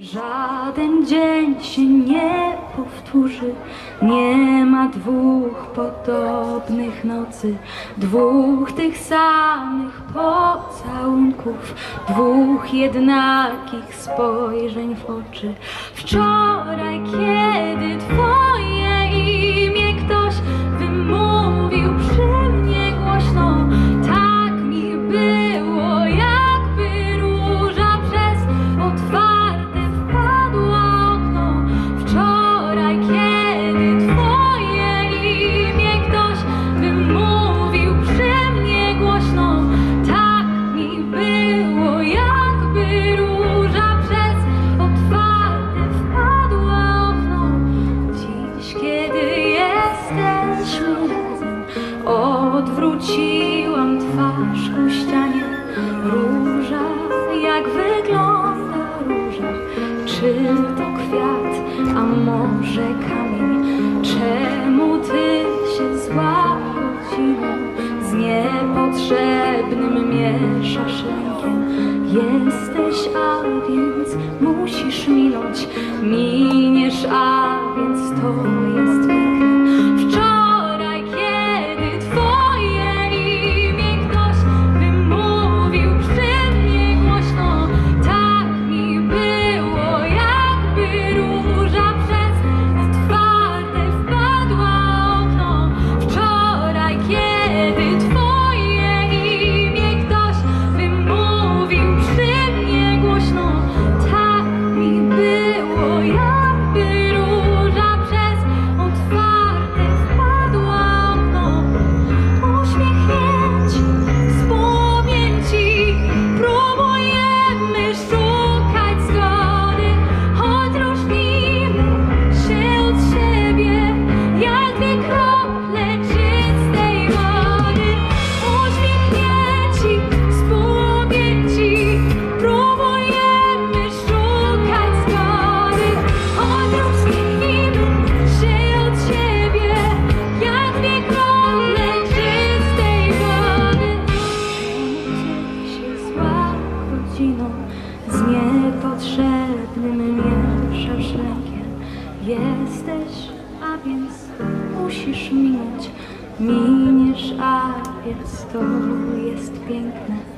Żaden dzień się nie powtórzy, nie ma dwóch podobnych nocy, dwóch tych samych pocałunków, dwóch jednakich spojrzeń w oczy. Wczoraj, kiedy odwróciłam twarz ku ścianie. Róża, jak wygląda róża? Czy to kwiat, a może kamień? Czemu ty się zła z niepotrzebnym mieszasz rękiem? Jesteś, a więc musisz minąć, miniesz, a godziną z niepotrzebnym mieszasz rękiem? Jesteś, a więc musisz minąć, miniesz, a więc to jest piękne.